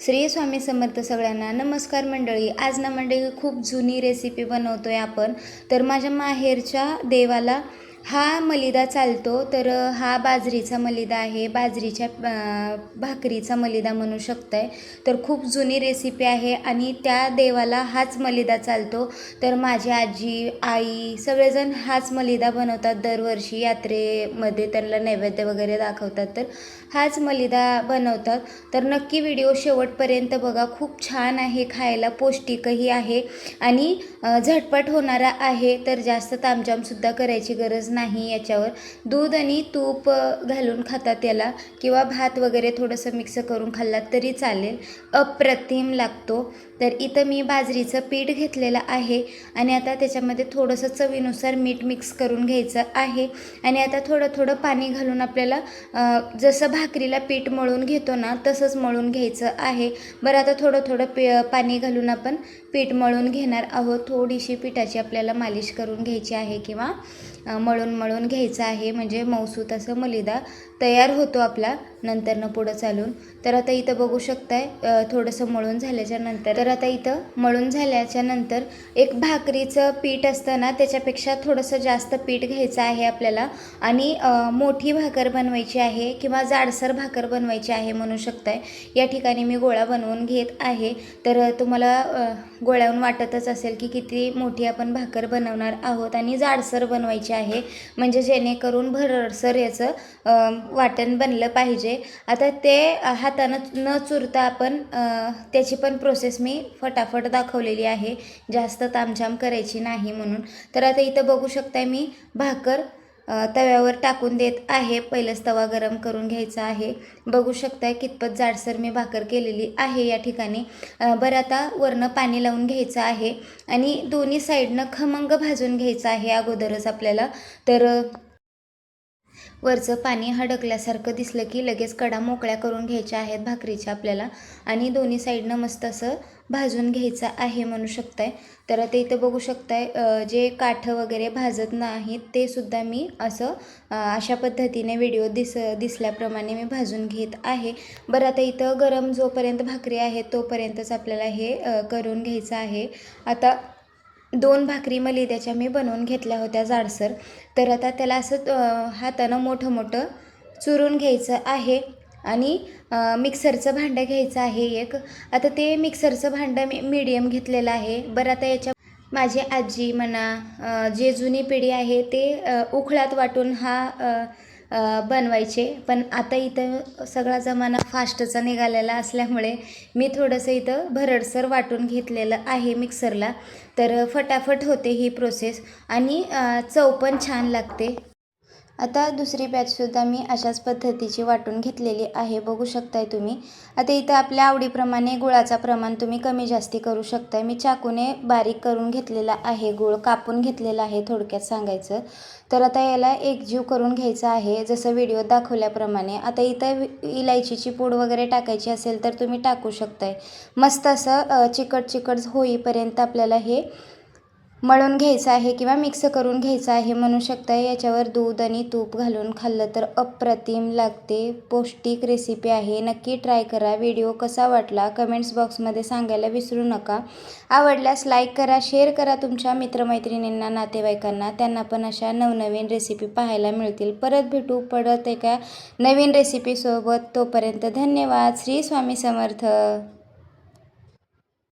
श्री स्वामी समर्थ सगळ्यांना नमस्कार मंडळी. आज ना मंडळी खूप जुनी रेसिपी बनवतो आहे आपण. तर माझ्या माहेरच्या देवाला हा मलिदा चालतो तर हा बाजरीचा मलिदा आहे. बाजरीच्या भाकरीचा मलिदा म्हणू शकताय. तर खूप जुनी रेसिपी आहे आणि त्या देवाला हाच मलिदा चालतो. तर माझी आजी आई सगळेजण हाच मलिदा बनवतात दरवर्षी यात्रेमध्ये. त्यांना नैवेद्य वगैरे दाखवतात तर हाच मलिदा बनवतात. तर नक्की व्हिडिओ शेवटपर्यंत बघा. खूप छान आहे खायला पौष्टिकही आहे आणि झटपट होणारा आहे. तर जास्त तामजामसुद्धा करायची गरज नाही नाही याच्यावर. दूध आणि तूप घालून खातात याला. किंवा भात वगैरे थोडंसं मिक्स करून खाल्लात तरी चालेल. अप्रतिम लागतो. तर इथं मी बाजरीचं पीठ घेतलेलं आहे. आणि आता त्याच्यामध्ये थोडंसं चवीनुसार मीठ मिक्स करून घ्यायचं आहे. आणि आता थोडं थोडं पाणी घालून आपल्याला जसं भाकरीला पीठ मळून घेतो ना तसंच मळून घ्यायचं आहे. बरं आता थोडं थोडं पी पाणी घालून आपण पीठ मळून घेणार आहोत. थोडीशी पिठाची आपल्याला मालिश करून घ्यायची आहे किंवा मळून मळून घ्यायचं आहे. म्हणजे मऊसूत असं मलिदा तयार होतो आपला. नंतरनं पुढं चालून. तर आता इथं बघू शकताय थोडंसं मळून झाल्याच्यानंतर. तर आता इथं मळून झाल्याच्यानंतर एक भाकरीचं पीठ असतं ना त्याच्यापेक्षा थोडंसं जास्त पीठ घ्यायचं आहे आपल्याला. आणि मोठी भाकर बनवायची आहे किंवा जाडसर भाकर बनवायची आहे म्हणू शकताय. या ठिकाणी मी गोळा बनवून घेत आहे. तर तुम्हाला गोळ्याहून वाटतच असेल की किती मोठी आपण भाकर बनवणार आहोत आणि जाडसर बनवायची आहे. म्हणजे जेणेकरून भरडसर याचं वाटण बनलं पाहिजे. आता ते हातानं न चुरता आपण त्याची पण प्रोसेस मी फटाफट दाखवलेली आहे. जास्त तामझाम करायची नाही म्हणून. तर आता इथं बघू शकता मी भाकर तव्यावर टाकून देत आहे. पहिलंच तवा गरम करून घ्यायचा आहे. बघू शकता कितपत जाडसर मी भाकर केलेली आहे या ठिकाणी. बरं आता वरनं पाणी लावून घ्यायचं आहे आणि दोन्ही साईडनं खमंग भाजून घ्यायचं आहे अगोदरच आपल्याला. तर वरचं पाणी हडकल्यासारखं दिसलं की लगेच कडा मोकळ्या करून घ्यायच्या आहेत भाकरीच्या आपल्याला. आणि दोन्ही साईडनं मस्त असं भाजून घ्यायचं आहे म्हणू शकताय. तर आता इथं बघू शकताय जे काठं वगैरे भाजत नाहीत ते सुद्धा मी असं अशा पद्धतीने व्हिडिओ दिस दिसल्याप्रमाणे मी भाजून घेत आहे. बरं आता इथं गरम जोपर्यंत भाकरी आहे तोपर्यंतच आपल्याला हे करून घ्यायचं आहे. आता दोन भाकरी मलिद्याच्या मी बनवून घेतल्या होत्या जाडसर. तर आता त्याला असं हातानं मोठं मोठं चुरून घ्यायचं आहे आणि मिक्सरचं भांडं घ्यायचं आहे एक. आता ते मिक्सरचं भांडं मी मीडियम घेतलेलं आहे. बरं आता याच्या माझी आजी म्हणा जे जुनी पिढी आहे ते उखळात वाटून हा बनवायचे. पण आता इथं सगळा जमाना फास्टचा निघालेला असल्यामुळे मी थोडंसं इथं भरडसर वाटून घेतलेलं आहे मिक्सरला. तर फटाफट होते ही प्रोसेस आणि चव पण छान लागते. आता दुसरी बॅचसुद्धा मी अशाच पद्धतीची वाटून घेतलेली आहे. बघू शकताय तुम्ही. आता इथं आपल्या आवडीप्रमाणे गुळाचा प्रमाण तुम्ही कमी जास्ती करू शकताय. मी चाकूने बारीक करून घेतलेला आहे. गुळ कापून घेतलेला आहे थोडक्यात सांगायचं तर आता याला एकजीव करून घ्यायचा आहे. जसं व्हिडिओ दाखवल्याप्रमाणे. आता इथं इलायचीची पूड वगैरे टाकायची असेल तर तुम्ही टाकू शकताय. मस्त असं चिकट चिकट होईपर्यंत आपल्याला हे मळून घ्यायचं आहे किंवा मिक्स करून घ्यायचं आहे म्हणू शकता याच्यावर दूध आणि तूप घालून खाल्लं तर अप्रतिम लागते. पौष्टिक रेसिपी आहे. नक्की ट्राय करा. व्हिडिओ कसा वाटला? कमेंट्स बॉक्समध्ये सांगायला विसरू नका. आवडल्यास लाईक करा. शेअर करा तुमच्या मित्रमैत्रिणींना नातेवाईकांना. त्यांना पण अशा नवनवीन रेसिपी पाहायला मिळतील. परत भेटू. पडत एका नवीन रेसिपीसोबत तोपर्यंत धन्यवाद. श्री स्वामी समर्थ.